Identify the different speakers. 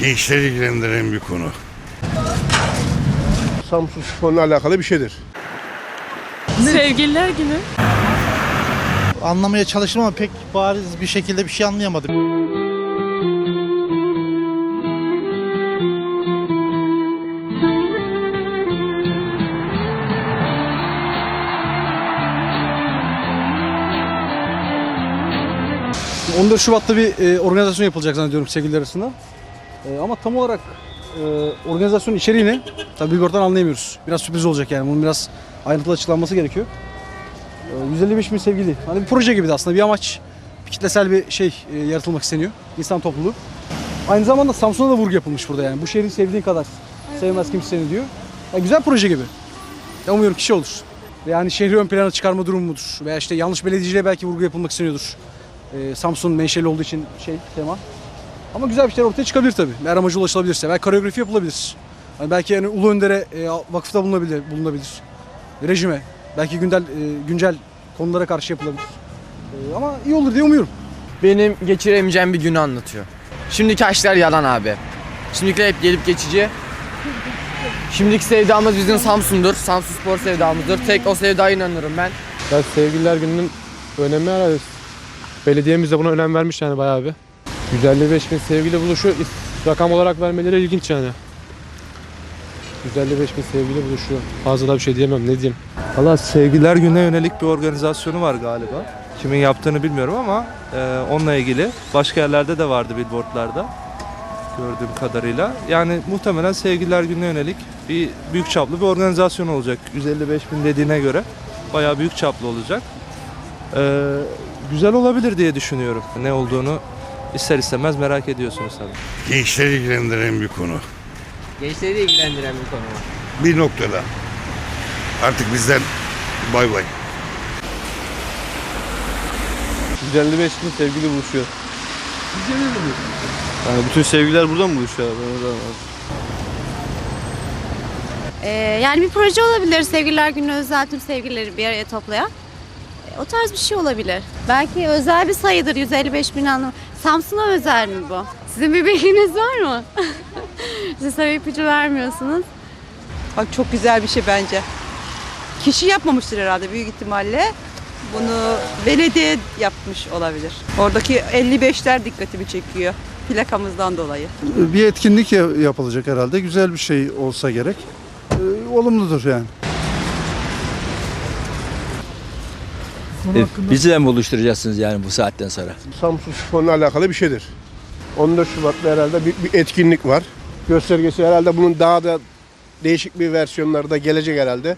Speaker 1: Gençleri ilgilendiren bir konu.
Speaker 2: Samsun Spor'la alakalı bir şeydir.
Speaker 3: Sevgililer günü.
Speaker 4: Anlamaya çalıştım ama pek bariz bir şekilde bir şey anlayamadım.
Speaker 5: 14 Şubat'ta bir e, organizasyon yapılacak zannediyorum sevgililer arasında. E, ama tam olarak e, organizasyonun içeriği ne? Tabii Billboard'dan anlayamıyoruz. Biraz sürpriz olacak yani. Bunun biraz ayrıntılı açıklanması gerekiyor. E, 155 bin sevgili. Hani bir proje gibi de aslında bir amaç. Bir kitlesel bir şey e, yaratılmak isteniyor. İnsan topluluğu. Aynı zamanda Samsun'a da vurgu yapılmış burada yani. Bu şehri sevdiğin kadar sevmez kimse seni diyor. Ya güzel proje gibi. Ya umuyorum kişi olur. Yani şehri ön plana çıkarma durumu mudur? Veya işte yanlış belediyeciliğe belki vurgu yapılmak isteniyordur. Ee, Samsun menşeli olduğu için şey tema. Ama güzel bir şeyler ortaya çıkabilir tabii. Eğer amacı ulaşılabilirse. Belki koreografi yapılabilir. Hani belki yani Ulu Önder'e e, vakıfta bulunabilir, bulunabilir. Rejime. Belki güncel, e, güncel konulara karşı yapılabilir. E, ama iyi olur diye umuyorum.
Speaker 6: benim geçiremeyeceğim bir günü anlatıyor. Şimdiki aşklar yalan abi. Şimdikiler hep gelip geçici. Şimdiki sevdamız bizim Samsun'dur. Samsun spor sevdamızdır. Tek o sevdaya inanıyorum ben.
Speaker 7: Ya sevgililer gününün önemi herhalde. Belediyemiz de buna önem vermiş yani bayağı bir. 155 bin sevgili buluşuyor. Rakam olarak vermeleri ilginç yani. 155 bin sevgili buluşuyor. Fazla da bir şey diyemem ne diyeyim.
Speaker 8: Valla sevgiler gününe yönelik bir organizasyonu var galiba. Kimin yaptığını bilmiyorum ama e, onunla ilgili başka yerlerde de vardı billboardlarda gördüğüm kadarıyla. Yani muhtemelen sevgililer gününe yönelik bir büyük çaplı bir organizasyon olacak. 155 bin dediğine göre bayağı büyük çaplı olacak. E, güzel olabilir diye düşünüyorum. Ne olduğunu ister istemez merak ediyorsunuz tabii.
Speaker 1: Gençleri ilgilendiren bir konu.
Speaker 6: Gençleri de ilgilendiren bir konu.
Speaker 1: Bir noktada. Artık bizden bay bay.
Speaker 7: 155 bin sevgili buluşuyor. Yani bütün sevgiler burada mı buluşuyor? Ben orada
Speaker 9: Ee, yani bir proje olabilir. Sevgililer günü özel tüm sevgilileri bir araya toplayan. Ee, o tarz bir şey olabilir. Belki özel bir sayıdır 155 bin anlam. Samsun'a özel mi bu? Sizin bir bilginiz var mı? Siz tabii ipucu vermiyorsunuz.
Speaker 3: Bak çok güzel bir şey bence. Kişi yapmamıştır herhalde büyük ihtimalle. Bunu belediye yapmış olabilir. Oradaki 55'ler dikkatimi çekiyor. Plakamızdan dolayı.
Speaker 4: Bir etkinlik ya- yapılacak herhalde. Güzel bir şey olsa gerek. Ee, olumludur yani.
Speaker 10: Bizi de mi buluşturacaksınız yani bu saatten sonra?
Speaker 2: Samsun Spor'la alakalı bir şeydir. 14 Şubat'ta herhalde bir, bir etkinlik var. Göstergesi herhalde bunun daha da değişik bir versiyonları da gelecek herhalde.